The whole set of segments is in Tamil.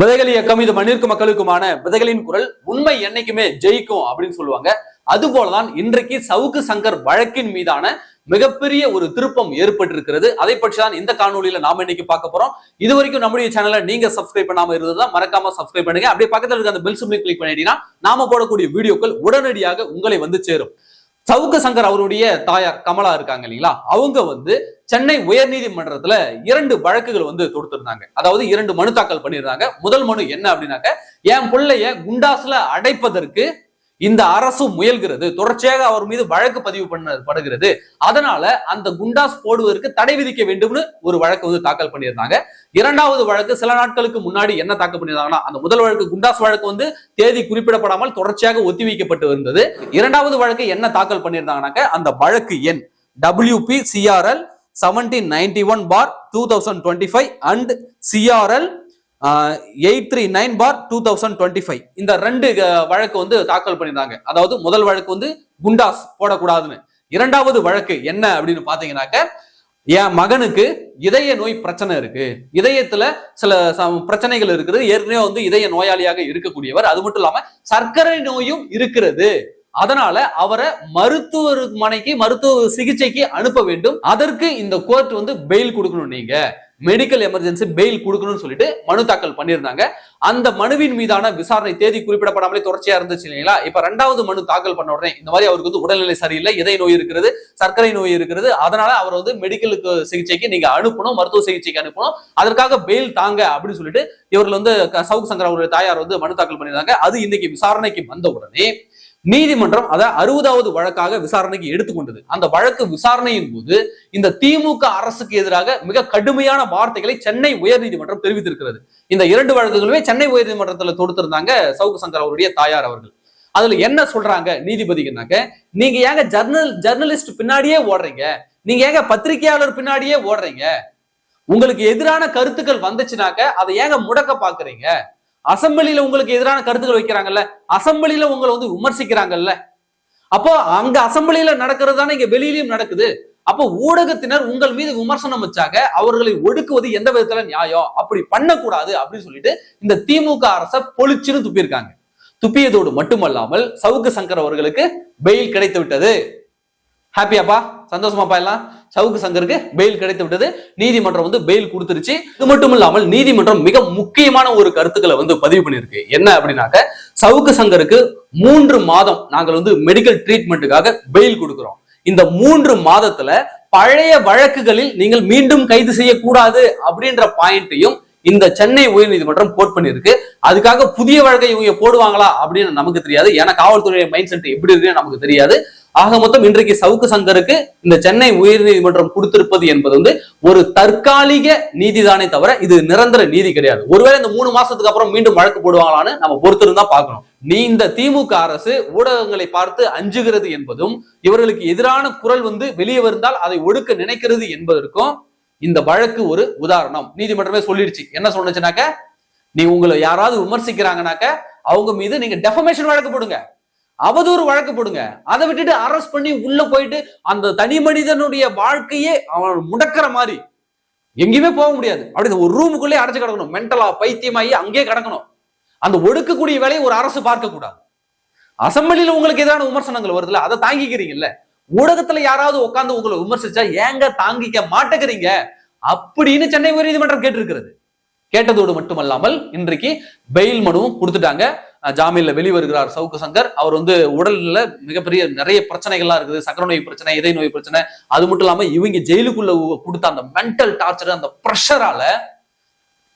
விதைகள் இயக்கம் இது மண்ணிற்கு மக்களுக்குமான விதைகளின் குரல் உண்மை என்னைக்குமே ஜெயிக்கும் அப்படின்னு சொல்லுவாங்க. அது போலதான் இன்றைக்கு சவுக்கு சங்கர் வழக்கின் மீதான மிகப்பெரிய ஒரு திருப்பம் ஏற்பட்டிருக்கிறது. அதை பற்றி தான் இந்த காணொலியில நாம இன்னைக்கு பார்க்க போறோம். இது வரைக்கும் நம்முடைய சேனலை நீங்க சப்ஸ்கிரைப் பண்ணாம இருந்ததுதான் மறக்காம சப்ஸ்கிரைப் பண்ணுங்க. அப்படியே பக்கத்துல இருக்க அந்த பெல் சிம்லையும் கிளிக் பண்ணிட்டீங்கன்னா நாம போடக்கூடிய வீடியோக்கள் உடனடியாக உங்களை வந்து சேரும். சவுக்கு சங்கர் அவருடைய தாயார் கமலா இருக்காங்க இல்லைங்களா? அவங்க வந்து சென்னை உயர்நீதிமன்றத்துல இரண்டு வழக்குகள் வந்து தொடுத்திருந்தாங்க. அதாவது இரண்டு மனு தாக்கல் பண்ணியிருந்தாங்க முதல் மனு என்ன அப்படின்னாக்க என் பிள்ளைய குண்டாஸ்ல அடைப்பதற்கு இந்த அரசு முயல்கிறது. தொடர்ச்சியாக அவர் மீது வழக்கு பதிவு பண்ணப்படுகிறது அதனால அந்த குண்டாஸ் போடுவதற்கு தடை விதிக்க வேண்டும்னு ஒரு வழக்கு வந்து தாக்கல் பண்ணியிருந்தாங்க. இரண்டாவது வழக்கு சில நாட்களுக்கு முன்னாடி என்ன தாக்கல் பண்ணியிருந்தாங்கன்னா அந்த முதல் வழக்கு குண்டாஸ் வழக்கு வந்து தேதி குறிப்பிடப்படாமல் தொடர்ச்சியாக ஒத்திவைக்கப்பட்டு இருந்தது. இரண்டாவது வழக்கு என்ன தாக்கல் பண்ணியிருந்தாங்கன்னாக்க அந்த வழக்கு எண் WP CRL seventeen ninety one bar two thousand twenty five and CRL eight three nine bar two thousand twenty five இந்த ரெண்டு uh, வழக்கு வந்து தாக்கல் பண்ணியிருந்தாங்க. அதாவது முதல் வழக்கு வந்து குண்டாஸ் போடக்கூடாதுன்னு. இரண்டாவது வழக்கு என்ன அப்படின்னு பாத்தீங்கன்னாக்க என் மகனுக்கு இதய நோய் பிரச்சனை இருக்கு. இதயத்துல சில ச- பிரச்சனைகள் இருக்குது. ஏற்கனவே வந்து இதய நோயாளியாக இருக்கக்கூடியவர். அது மட்டும் இல்லாம சர்க்கரை நோயும் இருக்கிறது. அதனால அவரை மருத்துவமனைக்கு மருத்துவ சிகிச்சைக்கு அனுப்ப வேண்டும். அதற்கு இந்த கோர்ட் வந்து பெயில் கொடுக்கணும் நீங்க. மெடிக்கல் எமர்ஜென்சி பெயில் கொடுக்கணும்னு சொல்லிட்டு மனு தாக்கல் பண்ணியிருந்தாங்க. அந்த மனுவின் மீதான விசாரணை தேதி குறிப்பிடப்படாமலே தொடர்ச்சியா இருந்துச்சு இல்லைங்களா? இப்ப ரெண்டாவது மனு தாக்கல் பண்ண உடனே இந்த மாதிரி அவருக்கு வந்து உடல்நிலை சரியில்லை இதய நோய் இருக்கிறது சர்க்கரை நோய் இருக்கிறது. அதனால அவர் வந்து மெடிக்கலுக்கு சிகிச்சைக்கு நீங்க அனுப்பணும் மருத்துவ சிகிச்சைக்கு அனுப்பணும். அதற்காக பெயில் தாங்க அப்படின்னு சொல்லிட்டு இவர்கள் வந்து சவுக் சங்கர் அவருடைய தாயார் வந்து மனு தாக்கல் பண்ணியிருந்தாங்க. அது இன்னைக்கு விசாரணைக்கு வந்த உடனே நீதிமன்றம் அதை அறுபதாவது வழக்காக விசாரணைக்கு எடுத்துக்கொண்டது அந்த வழக்கு விசாரணையின் போது இந்த திமுக அரசுக்கு எதிராக மிக கடுமையான வார்த்தைகளை சென்னை உயர்நீதிமன்றம் தெரிவித்திருக்கிறது. இந்த இரண்டு வழக்குகளுமே சென்னை உயர்நீதிமன்றத்தில் தொடுத்திருந்தாங்க சவுக்கு சங்கர் அவருடைய தாயார் அவர்கள். அதுல என்ன சொல்றாங்க நீதிபதிக்குனாக்க நீங்க ஏங்க ஜர்னல் ஜர்னலிஸ்ட் பின்னாடியே ஓடுறீங்க? நீங்க ஏங்க பத்திரிகையாளர் பின்னாடியே ஓடுறீங்க? உங்களுக்கு எதிரான கருத்துக்கள் வந்துச்சுனாக்க அதை ஏங்க முடக்க பாக்குறீங்க? அசம்பிளியில உங்களுக்கு எதிரான கருத்துக்கள் வைக்கிறாங்கல்ல அசம்பிளியில உங்களை வந்து விமர்சிக்கிறாங்கல்ல. அப்போ அங்க அசம்பிளியில நடக்கிறது தானே இங்க வெளியிலயும் நடக்குது. அப்போ ஊடகத்தினர் உங்கள் மீது விமர்சனம் வச்சாங்க அவர்களை ஒடுக்குவது எந்த விதத்துல நியாயம்? அப்படி பண்ணக்கூடாது அப்படின்னு சொல்லிட்டு இந்த திமுக அரசை பொழிச்சுன்னு துப்பியிருக்காங்க. துப்பியதோடு மட்டுமல்லாமல் சவுக்கு சங்கர் அவர்களுக்கு பெயில் கிடைத்து விட்டது ஹாப்பியாப்பா சந்தோஷமாப்பா எல்லாம்? சவுக்கு சங்கருக்கு பெயில் கிடைத்து விட்டது. நீதிமன்றம் வந்து பெயில் கொடுத்துருச்சு. இது மட்டும் இல்லாமல் நீதிமன்றம் மிக முக்கியமான ஒரு கருத்துக்களை வந்து பதிவு பண்ணியிருக்கு. என்ன அப்படின்னாக்க சவுக்கு சங்கருக்கு மூன்று மாதம் நாங்கள் வந்து மெடிக்கல் ட்ரீட்மெண்ட்டுக்காக பெயில் கொடுக்குறோம். இந்த மூன்று மாதத்துல பழைய வழக்குகளில் நீங்கள் மீண்டும் கைது செய்யக்கூடாது அப்படின்ற பாயிண்ட்டையும் இந்த சென்னை உயர்நீதிமன்றம் கோட் பண்ணியிருக்கு. அதுக்காக புதிய வழக்கை இவங்க போடுவாங்களா அப்படின்னு நமக்கு தெரியாது. ஏன்னா காவல்துறை மைண்ட் செட் எப்படி இருக்குன்னு நமக்கு தெரியாது. ஆக மொத்தம் இன்றைக்கு சவுக்கு சங்கருக்கு இந்த சென்னை உயர்நீதிமன்றம் கொடுத்திருப்பது என்பது வந்து ஒரு தற்காலிக நீதிதானே தவிர இது நிரந்தர நீதி கிடையாது. ஒருவேளை இந்த மூணு மாசத்துக்கு அப்புறம் மீண்டும் வழக்கு போடுவாங்களான்னு நம்ம பொறுத்திருந்தா பார்க்கணும். நீ இந்த திமுக அரசு ஊடகங்களை பார்த்து அஞ்சுகிறது என்பதும் இவர்களுக்கு எதிரான குரல் வந்து வெளியே வந்தால் அதை ஒடுக்க நினைக்கிறது என்பதற்கும் இந்த வழக்கு ஒரு உதாரணம். நீதிமன்றமே சொல்லிடுச்சு என்ன சொன்னுச்சுனாக்க நீ உங்களை யாராவது விமர்சிக்கிறாங்கனாக்க அவங்க மீது நீங்க டெஃபமேஷன் வழக்கு போடுங்க. அவதூறு வழக்கு போடுங்க. அதை விட்டுட்டு அரெஸ்ட் பண்ணி உள்ள போயிட்டு அந்த தனி மனிதனுடைய வாழ்க்கையே அவன் முடக்கிற மாதிரி. எங்கேயுமே போக முடியாது. அப்படி ஒரு ரூமுக்குள்ளே அடைச்சு கிடக்கணும். மென்டலா பைத்தியமாயி அங்கேயே கிடக்கணும். அந்த ஒடுக்கக்கூடிய வேலையை ஒரு அரசு பார்க்க கூடாது அசம்பிளியில் உங்களுக்கு எதிரான விமர்சனங்கள் வருதுல்ல? அதை தாங்கிக்கிறீங்கல்ல? ஊடகத்துல யாராவது உட்கார்ந்து உங்களை விமர்சிச்சா ஏங்க தாங்கிக்க மாட்டேங்கிறீங்க? அப்படின்னு சென்னை உயர்நீதிமன்றம் கேட்டிருக்கிறது. கேட்டதோடு மட்டுமல்லாமல் இன்றைக்கு பெயில் மனுவும் கொடுத்துட்டாங்க. ஜாமீன்ல வெளிவருகிறார் சவுக்கு சங்கர். அவர் வந்து உடல்ல மிகப்பெரிய நிறைய பிரச்சனைகள்லாம் இருக்குது. சக்கர நோய் பிரச்சனை இதய நோய் பிரச்சனை. அது மட்டும் இல்லாம இவங்க ஜெயிலுக்குள்ள கொடுத்த அந்த மென்டல் டார்ச்சர் அந்த ப்ரெஷரால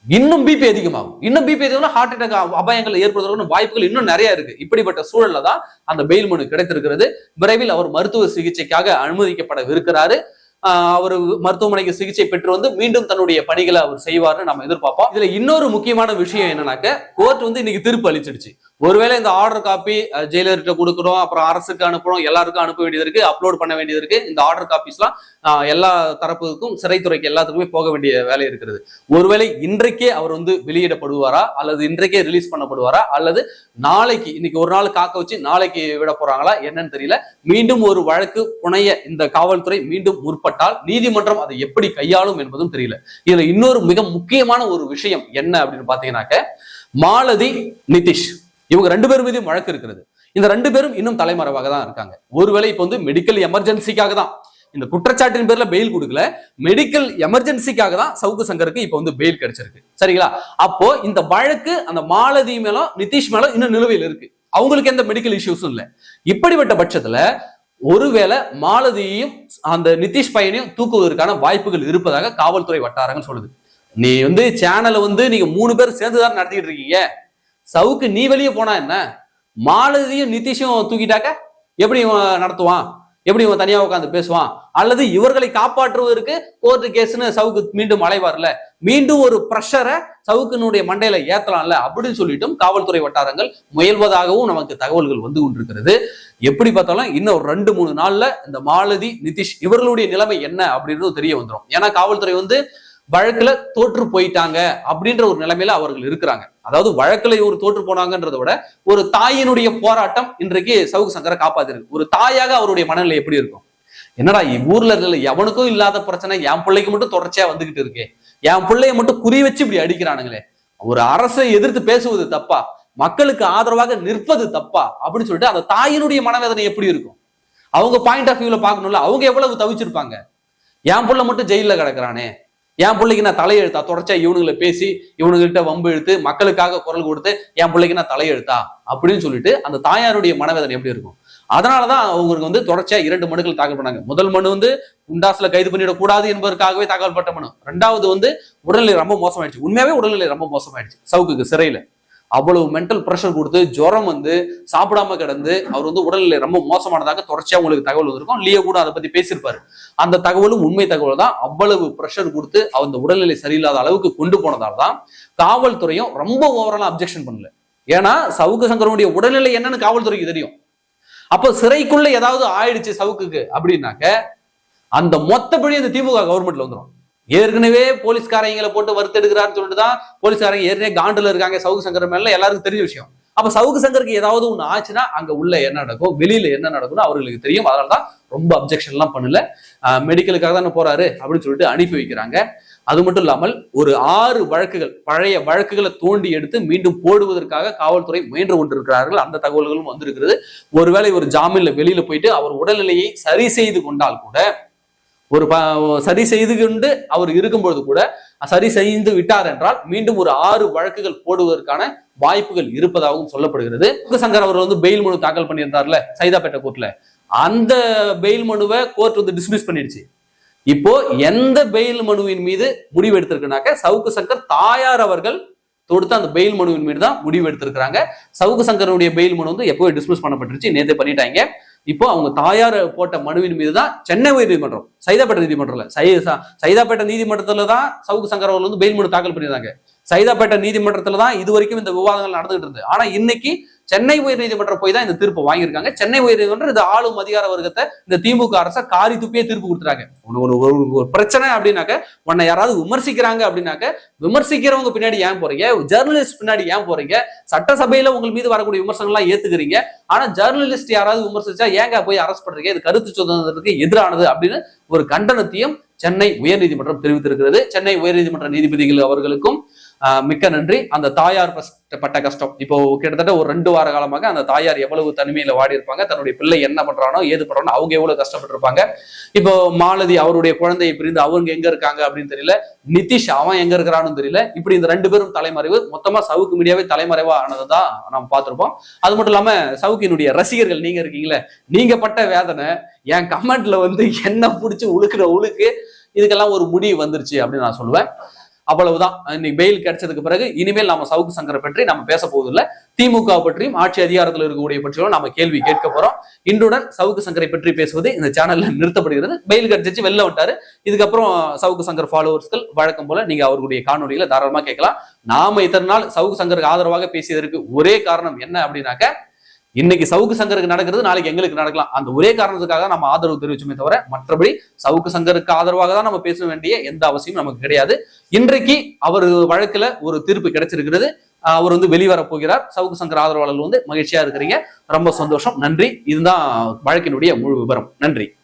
இன்னும் பிபி அதிகமாகும். இன்னும் பிபி அதிகம்னா ஹார்ட் அட்டாக் அபாயங்கள் ஏற்படுவதற்கான வாய்ப்புகள் இன்னும் நிறைய இருக்கு. இப்படிப்பட்ட சூழல்ல தான் அந்த பெயில் மனு கிடைத்திருக்கிறது. விரைவில் அவர் மருத்துவ சிகிச்சைக்காக அனுமதிக்கப்படவிருக்கிறாரு. ஆஹ் அவர் மருத்துவமனைக்கு சிகிச்சை பெற்று வந்து மீண்டும் தன்னுடைய பணிகளை அவர் செய்வார்னு நம்ம எதிர்பார்ப்போம். இதுல இன்னொரு முக்கியமான விஷயம் என்னன்னாக்க கோர்ட் வந்து இன்னைக்கு தீர்ப்பு அளிச்சிடுச்சு. ஒருவேளை இந்த ஆர்டர் காப்பி ஜெயிலர்கிட்ட கொடுக்குறோம் அப்புறம் அரசுக்கு அனுப்புறோம் எல்லாருக்கும் அனுப்ப வேண்டியது இருக்கு அப்லோட் பண்ண வேண்டியது இருக்கு. இந்த ஆர்டர் காப்பீஸ்லாம் எல்லா தரப்புக்கும் சிறைத்துறைக்கு எல்லாத்துக்குமே போக வேண்டிய வேலை இருக்கிறது. ஒருவேளை இன்றைக்கே அவர் வந்து வெளியிடப்படுவாரா அல்லது இன்றைக்கே ரிலீஸ் பண்ணப்படுவாரா அல்லது நாளைக்கு இன்னைக்கு ஒரு நாள் காக்க வச்சு நாளைக்கு விட போறாங்களா என்னன்னு தெரியல. மீண்டும் ஒரு வழக்கு புனைய இந்த காவல்துறை மீண்டும் முற்பட்டால் நீதிமன்றம் அதை எப்படி கையாளும் என்பதும் தெரியல. இதுல இன்னொரு மிக முக்கியமான ஒரு விஷயம் என்ன அப்படின்னு பாத்தீங்கன்னாக்க மாலதி நிதிஷ். இவங்க ரெண்டு பேரும் மீதும் வழக்கு இருக்கிறது. இந்த ரெண்டு பேரும் இன்னும் தலைமறைவாக தான் இருக்காங்க. ஒருவேளை இப்போ வந்து மெடிக்கல் எமர்ஜென்சிக்காக தான். இந்த குற்றச்சாட்டின் பேர்ல பெயில் கொடுக்கல. மெடிக்கல் எமர்ஜென்சிக்காக தான் சவுக்கு சங்கருக்கு இப்போ வந்து பெயில் கிடைச்சிருக்கு. சரிங்களா? அப்போ இந்த வழக்கு அந்த மாலதி மேலும் நிதிஷ் மேலும் இன்னும் நிலுவையில் இருக்கு. அவங்களுக்கு எந்த மெடிக்கல் இஷ்யூஸும் இல்லை. இப்படிப்பட்ட பட்சத்துல ஒருவேளை மாலதியையும் அந்த நிதிஷ் பையனையும் தூக்குவதற்கான வாய்ப்புகள் இருப்பதாக காவல்துறை வட்டாரங்கள் சொல்லுது. நீ வந்து சேனலை வந்து நீங்க மூணு பேர் சேர்ந்துதான் நடத்திட்டு இருக்கீங்க. சவுக்கு நீ வெளியே போனா என்ன? மாலதியும் நிதிஷும் தூக்கிட்டாக்க எப்படி இவன் நடத்துவான்? எப்படி இவன் தனியா உட்காந்து பேசுவான்? அல்லது இவர்களை காப்பாற்றுவதற்கு கோர்ட்டு கேஸ்னு சவுக்கு மீண்டும் அலைவார்ல மீண்டும் ஒரு ப்ரெஷரை சவுக்கினுடைய மண்டையில ஏத்தலாம்ல அப்படின்னு சொல்லிட்டும் காவல்துறை வட்டாரங்கள் முயல்வதாகவும் நமக்கு தகவல்கள் வந்து கொண்டிருக்கிறது. எப்படி பார்த்தாலும் இன்னும் ஒரு ரெண்டு மூணு நாள்ல இந்த மாலதி நிதிஷ் இவர்களுடைய நிலைமை என்ன அப்படின்றது தெரிய வந்துடும் ஏன்னா காவல்துறை வந்து வழக்குல தோற்று போயிட்டாங்க அப்படின்ற ஒரு நிலைமையில அவர்கள் இருக்கிறாங்க. அதாவது வழக்குல ஒரு தோற்று போனாங்கன்றத விட ஒரு தாயினுடைய போராட்டம் இன்றைக்கு சவுக்கு சங்கரை காப்பாத்திருக்கு. ஒரு தாயாக அவருடைய மனநிலை எப்படி இருக்கும்? என்னடா இ- ஊர்ல இருக்கிற எவனுக்கும் இல்லாத பிரச்சனை என் பிள்ளைக்கு மட்டும் தொடர்ச்சியா வந்துகிட்டு இருக்கே. என் பிள்ளைய மட்டும் குறி வச்சு இப்படி அடிக்கிறானுங்களே. ஒரு அரசை எதிர்த்து பேசுவது தப்பா? மக்களுக்கு ஆதரவாக நிற்பது தப்பா? அப்படின்னு சொல்லிட்டு அந்த தாயினுடைய மனவேதனை எப்படி இருக்கும்? அவங்க பாயிண்ட் ஆஃப் வியூல பாக்கணும்ல அவங்க எவ்வளவு தவிச்சிருப்பாங்க? என் பிள்ளை மட்டும் ஜெயில கிடக்குறானே. என் பிள்ளைக்கு நான் தலையெழுத்தா? தொடர்ச்சியா இவனுங்களை பேசி இவனுங்கள்ட்ட வம்பு இழுத்து மக்களுக்காக குரல் கொடுத்து என் பிள்ளைக்கு நான் தலையெழுத்தா? அப்படின்னு சொல்லிட்டு அந்த தாயாருடைய மனவேதனை எப்படி இருக்கும்? அதனாலதான் அவங்களுக்கு வந்து தொடர்ச்சியா இரண்டு மனுக்கள் தாக்கல் பண்ணாங்க. முதல் மனு வந்து குண்டாஸ்ல கைது பண்ணிடக்கூடாது என்பதற்காகவே தாக்கல் பட்ட மனு. ரெண்டாவது வந்து உடல்நிலை ரொம்ப மோசமாயிடுச்சு. உண்மையாவே உடல்நிலை ரொம்ப மோசமாயிடுச்சு. சவுக்குக்கு சிறையில. அவ்வளவு மென்டல் ப்ரெஷர் கொடுத்து ஜுரம் வந்து சாப்பிடாம கிடந்து அவர் வந்து உடல்நிலை ரொம்ப மோசமானதாக தொடர்ச்சியா உங்களுக்கு தகவல் வந்திருக்கும். லியோ கூட அதை பத்தி பேசியிருப்பாரு. அந்த தகவலும் உண்மை தகவல் தான். அவ்வளவு ப்ரெஷர் கொடுத்து அந்த உடல்நிலை சரியில்லாத அளவுக்கு கொண்டு போனதால தான் காவல்துறையும் ரொம்ப ஓவராலா அப்ஜெக்ஷன் பண்ணல. ஏன்னா சவுக்கு சங்கரனுடைய உடல்நிலை என்னன்னு காவல்துறைக்கு தெரியும். அப்போ சிறைக்குள்ள ஏதாவது ஆயிடுச்சு சவுக்குக்கு அப்படின்னாக்க அந்த மொத்த அந்த திமுக கவர்மெண்ட்ல வந்துடும் ஏற்கனவே போலீஸ்காரங்களை போட்டு வறுத்தெடுக்கிறான்னு சொல்லிட்டு தான் போலீஸ்காரங்க ஏற்கனவே காண்டில் இருக்காங்க. சவுக்கு சங்கர் மேல எல்லாருக்கும் தெரிஞ்ச விஷயம். அப்ப சவுக்கு சங்கருக்கு ஏதாவது ஒண்ணு ஆச்சுன்னா அங்க உள்ள என்ன நடக்கும்? வெளியில என்ன நடக்கும்னு அவர்களுக்கு தெரியும். அதனால தான் ரொம்ப அப்ஜெக்ஷன் எல்லாம் பண்ணல. மெடிக்கலுக்காக தானே போறாரு அப்படின்னு சொல்லிட்டு அனுப்பி வைக்கிறாங்க. அது மட்டும் இல்லாமல் ஒரு ஆறு வழக்குகள் பழைய வழக்குகளை தோண்டி எடுத்து மீண்டும் போடுவதற்காக காவல்துறை முயன்று கொண்டிருக்கிறார்கள். அந்த தகவல்களும் வந்திருக்கிறது. ஒருவேளை ஒரு ஜாமீன்ல வெளியில போயிட்டு அவர் உடல்நிலையை சரி செய்து கொண்டால் கூட ஒரு ப- சரி செய்து கொண்டு அவர் இருக்கும்பொழுது கூட சரி செய்து விட்டார் என்றால் மீண்டும் ஒரு ஆறு வழக்குகள் போடுவதற்கான வாய்ப்புகள் இருப்பதாகவும் சொல்லப்படுகிறது. சங்கர் அவர் வந்து பெயில் மனு தாக்கல் பண்ணியிருந்தார்ல சைதாப்பேட்டை கோர்ட்ல. அந்த பெயில் மனுவை கோர்ட் வந்து டிஸ்மிஸ் பண்ணிடுச்சு. இப்போ எந்த பெயில் மனுவின் மீது முடிவு எடுத்திருக்குனாக்க சவுக்கு சங்கர் தாயார் அவர்கள் தொடுத்த அந்த பெயில் மனுவின் மீது தான் முடிவு எடுத்திருக்கிறாங்க. சவுக்கு சங்கருடைய பெயில் மனு வந்து எப்போ டிஸ்மிஸ் பண்ணப்பட்டுருச்சு நேற்று பண்ணிட்டாங்க. இப்போ அவங்க தாயார் போட்ட மனுவின் மீது தான் சென்னை உயர் நீதிமன்றம் சைதாப்பேட்டை நீதிமன்றம்ல. சை ச- சைதாப்பேட்டை நீதிமன்றத்துல தான் சவுக்கு சங்கர் அவர்கள் வந்து பெயில் மனு தாக்கல் பண்ணியிருந்தாங்க. சைதாப்பேட்டை நீதிமன்றத்துல தான் இது வரைக்கும் இந்த விவாதங்கள் நடந்துகிட்டு இருந்தது. ஆனா இன்னைக்கு சென்னை உயர் நீதிமன்றம் போய் தான் இந்த தீர்ப்பு வாங்கியிருக்காங்க. சென்னை உயர் நீதிமன்றம் இந்த ஆளும் அதிகார வர்க்கத்தை இந்த திமுக அரச காரி துப்பியே தீர்ப்பு கொடுத்துறாங்க ஒரு ஒரு- ஒரு- ஒரு பிரச்சனை அப்படின்னாக்க உன்னை யாராவது விமர்சிக்கிறாங்க அப்படின்னாக்க விமர்சிக்கிறவங்க பின்னாடி ஏன் போறீங்க? ஜெர்னலிஸ்ட் பின்னாடி ஏன் போறீங்க? சட்டசபையில உங்கள் மீது வரக்கூடிய விமர்சனங்கள்லாம் ஏத்துக்கிறீங்க. ஆனா ஜெர்னலிஸ்ட் யாராவது விமர்சிச்சா ஏங்க போய் அரெஸ்ட் பண்றீங்க? இது கருத்து சுதந்திரத்துக்கு எதிரானது அப்படின்னு ஒரு கண்டனத்தையும் சென்னை உயர்நீதிமன்றம் தெரிவித்திருக்கிறது. சென்னை உயர்நீதிமன்ற நீதிபதிகள் அவர்களுக்கும் மிக்க நன்றி. அந்த தாயார் பட்ட கஷ்டம். இப்போ கிட்டத்தட்ட ஒரு ரெண்டு வார காலமாக அந்த தாயார் எவ்வளவு தனிமையில வாடி இருப்பாங்க தன்னுடைய பிள்ளை என்ன பண்றானோ ஏது பண்றானோ அவங்க எவ்வளவு கஷ்டப்பட்டிருப்பாங்க. இப்போ மாலதி அவருடைய குழந்தையை பிரிந்து அவங்க எங்க இருக்காங்க அப்படின்னு தெரியல நிதிஷ் அவன் எங்க இருக்கிறான்னு தெரியல. இப்படி இந்த ரெண்டு பேரும் தலைமறைவு. மொத்தமா சவுக்கு மீடியாவே தலைமறைவா ஆனதுதான் நம்ம பார்த்திருப்போம். அது மட்டும் இல்லாம சவுக்கினுடைய ரசிகர்கள் நீங்க இருக்கீங்களே நீங்க பட்ட வேதனை என் கமெண்ட்ல வந்து என்ன பிடிச்சி உழுக்குற உழுக்கு இதுக்கெல்லாம் ஒரு முடிவு வந்துருச்சு அப்படின்னு நான் சொல்லுவேன். அவ்வளவுதான். இன்னைக்கு பெயில் கிடைச்சதுக்கு பிறகு இனிமேல் நம்ம சவுக்கு சங்கரை பற்றி நம்ம பேச போவதில்லை திமுக பற்றியும் ஆட்சி அதிகாரத்தில் இருக்கக்கூடிய பற்றியும் நம்ம கேள்வி கேட்க போறோம். இன்றுடன் சவுக்கு சங்கரை பற்றி பேசுவது இந்த சேனல்ல நிறுத்தப்படுகிறது. பெயில் கிடைச்சிச்சு வெளில வந்துட்டாரு. இதுக்கப்புறம் சவுக்கு சங்கர் ஃபாலோவர்ஸ்கள் வழக்கம் போல நீங்க அவர்களுடைய காணொலிகளை தாராளமா கேட்கலாம். நாம இத்தனை நாள் சவுக்கு சங்கருக்கு ஆதரவாக பேசியதற்கு ஒரே காரணம் என்ன அப்படின்னாக்க இன்னைக்கு சவுக்கு சங்கருக்கு நடக்கிறது நாளைக்கு எங்களுக்கு நடக்கலாம். அந்த ஒரே காரணத்துக்காக நம்ம ஆதரவு தெரிவிச்சோமே தவிர மற்றபடி சவுக்கு சங்கருக்கு ஆதரவாக தான் நம்ம பேச வேண்டிய எந்த அவசியமும் நமக்கு கிடையாது. இன்றைக்கு அவர் வழக்குல ஒரு தீர்ப்பு கிடைச்சிருக்கிறது. அவர் வந்து வெளிவர போகிறார். சவுக்கு சங்கர் ஆதரவாளர்கள் வந்து மகிழ்ச்சியா இருக்கிறீங்க. ரொம்ப சந்தோஷம். நன்றி. இதுதான் வழக்கினுடைய முழு விவரம். நன்றி.